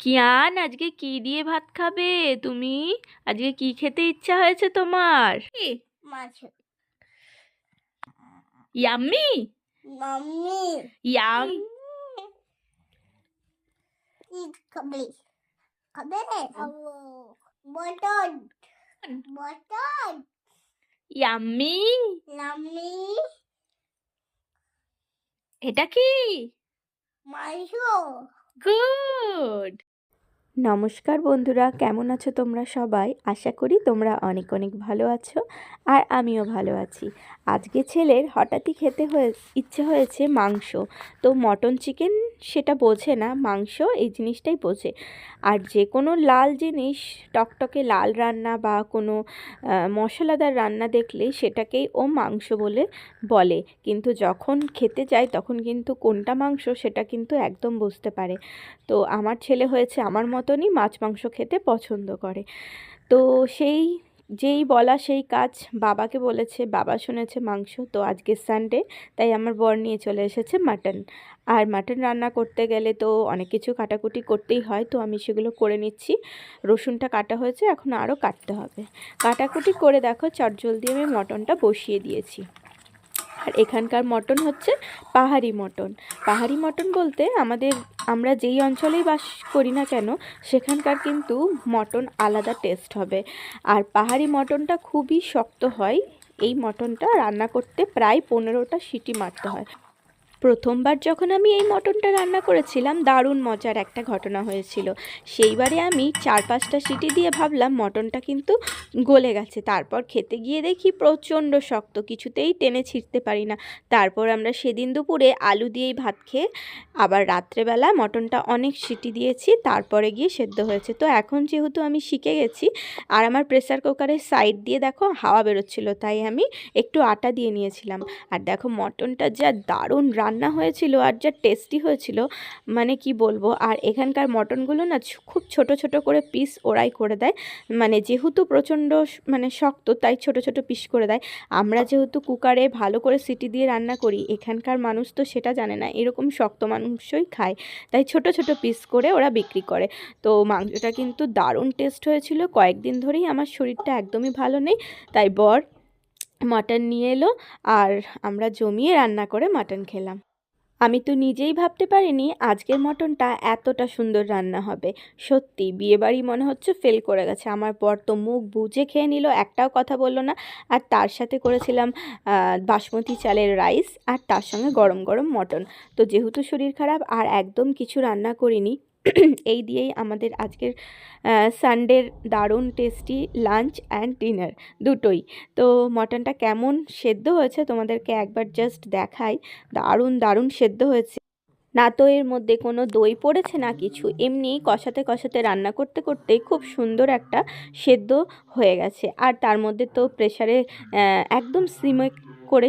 কিয়ান আজকে কি দিয়ে ভাত খাবে? তুমি? আজকে কি খেতে ইচ্ছা হয়েছে তোমার? মাছ ইয়াম্মি? মাম্মি। ইয়াম খাবে? খাবে? Button button yummy? লাম্মি এটা কি? মাংস। গুড! নমস্কার বন্ধুরা, কেমন আছো তোমরা সবাই? আশা করি তোমরা অনেক অনেক ভালো আছো আর আমিও ভালো আছি। আজকে ছেলের হঠাৎই খেতে হয়ে, ইচ্ছে হয়েছে মাংস। তো মটন চিকেন সেটা বোঝে না, মাংস এই জিনিসটাই বোঝে। আর যে কোনো লাল জিনিস, টকটকে লাল রান্না বা কোনো মশলাদার রান্না দেখলে সেটাকেই ও মাংস বলে বলে। কিন্তু যখন খেতে যায়, তখন কিন্তু কোনটা মাংস সেটা কিন্তু একদম বুঝতে পারে। তো আমার ছেলে হয়েছে, আমার মতনই মাছ মাংস খেতে পছন্দ করে। তো সেই, যেই বলা সেই কাজ বাবাকে বলেছে, বাবা শুনেছে মাংস, তো আজকে সানডে তাই আমার বর নিয়ে চলে এসেছে মাটন আর মাটন রান্না করতে গেলে তো অনেক কিছু কাটাকুটি করতেই হয়, তো আমি সেগুলো করে নিচ্ছি। রসুনটা কাটা হয়েছে, এখন আরও কাটতে হবে। কাটাকুটি করে দেখো, চটজলদি আমি মটনটা বসিয়ে দিয়েছি। আর এখানকার মটন হচ্ছে পাহাড়ি মটন। পাহাড়ি মটন বলতে আমাদের, আমরা যেই অঞ্চলেই বাস করি না কেন, সেখানকার কিন্তু মটন আলাদা টেস্ট হবে। আর পাহাড়ি মটনটা খুবই শক্ত হয়, এই মটনটা রান্না করতে প্রায় পনেরোটা সিটি মারতে হয়। প্রথমবার যখন আমি এই মটনটা রান্না করেছিলাম, দারুণ মজার একটা ঘটনা হয়েছিল। সেইবারে আমি চার পাঁচটা সিটি দিয়ে ভাবলাম মটনটা কিন্তু গলে গেছে। তারপর খেতে গিয়ে দেখি প্রচণ্ড শক্ত, কিছুতেই টেনে ছিঁড়তে পারি না। তারপর আমরা সেদিন দুপুরে আলু দিয়েই ভাত খেয়ে আবার রাত্রেবেলা মটনটা অনেক সিটি দিয়েছি, তারপরে গিয়ে সেদ্ধ হয়েছে। তো এখন যেহেতু আমি শিখে গেছি, আর আমার প্রেসার কুকারের সাইড দিয়ে দেখো হাওয়া বেরোচ্ছিল, তাই আমি একটু আটা দিয়ে নিয়েছিলাম। আর দেখো মটনটা যা দারুণ রান্না হয়েছিল আর যা টেস্টি হয়েছিল মানে কি বলব, আর এখানকার মটনগুলো না খুব ছোট ছোট করে পিস ওরাই করে দেয়। মানে যেহেতু প্রচণ্ড মানে শক্ত, তাই ছোট ছোট পিস করে দেয়। আমরা যেহেতু কুকারে ভালো করে সিটি দিয়ে রান্না করি, এখানকার মানুষ তো সেটা জানে না, এরকম শক্ত মানুষই খায়। তাই ছোট ছোট পিস করে ওরা বিক্রি করে। তো মাংসটা কিন্তু দারুণ টেস্ট হয়েছিল। কয়েকদিন ধরেই আমার শরীরটা একদমই ভালো নেই, তাই বর মাটন নিয়ে এলো আর আমরা জমিয়ে রান্না করে মাটন খেলাম। আমি তো নিজেই ভাবতে পারিনি আজকের মটনটা এতটা সুন্দর রান্না হবে। সত্যি, বিয়েবাড়ি মনে হচ্ছে ফেল করে গেছে। আমার বর তো মুখ বুজে খেয়ে নিল, একটাও কথা বলল না। আর তার সাথে করেছিলাম বাসমতি চালের রাইস আর তার সঙ্গে গরম গরম মটন। তো যেহেতু শরীর খারাপ আর একদম কিছু রান্না করিনি এই দিয়েই আমাদের আজকের সানডের দারুণ টেস্টি লাঞ্চ অ্যান্ড ডিনার দুটোই। তো মটনটা কেমন সেদ্ধ হয়েছে তোমাদেরকে একবার জাস্ট দেখাই। দারুণ দারুণ সেদ্ধ হয়েছে। না তো এর মধ্যে কোনো দই পড়েছে না কিছু? এমনি কষাতে কষাতে রান্না করতে করতেই খুব সুন্দর একটা সেদ্ধ হয়ে গেছে। আর তার মধ্যে তো প্রেশারে একদম সিমে করে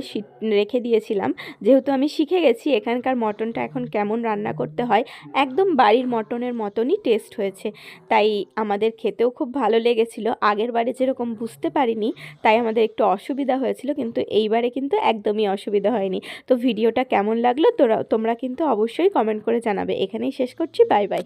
রেখে দিয়েছিলাম। যেহেতু আমি শিখে গেছি এখানকার মটনটা এখন কেমন রান্না করতে হয়, একদম বাড়ির মটনের মতনই টেস্ট হয়েছে। তাই আমাদের খেতেও খুব ভালো লেগেছিল। আগের বারে যেরকম বুঝতে পারিনি, তাই আমাদের একটু অসুবিধা হয়েছিল, কিন্তু এইবারে কিন্তু একদমই অসুবিধা হয়নি। তো ভিডিওটা কেমন লাগল তোরা, তোমরা কিন্তু অবশ্যই কমেন্ট করে জানাবে। এখানেই শেষ করছি বাই বাই